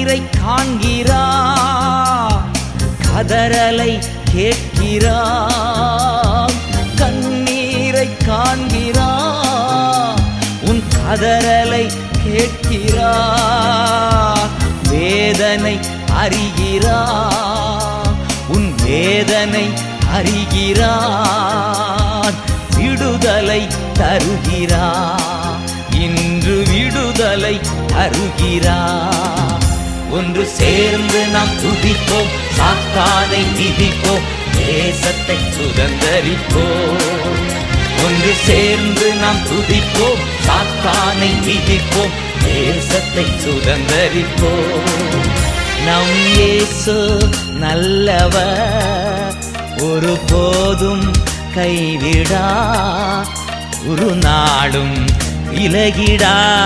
கண்ணீரை காண்கிறா கதறலை கேட்கிறா கண்ணீரை காண்கிறா உன் கதறலை கேட்கிறா வேதனை அறிகிறா உன் வேதனை அறிகிறான் விடுதலை தருகிறா இன்று விடுதலை தருகிறா. ஒன்று சேர்ந்து நாம் துதிப்போம். சாத்தானை மிதிப்போம். தேசத்தை சுதந்தரிப்போம். ஒன்று சேர்ந்து நாம் துதிப்போம். சாத்தானை மிதிப்போம். தேசத்தை சுதந்தரிப்போம். நம் இயேசு நல்லவர். ஒரு போதும் கைவிடா. ஒரு நாளும் விலகிடா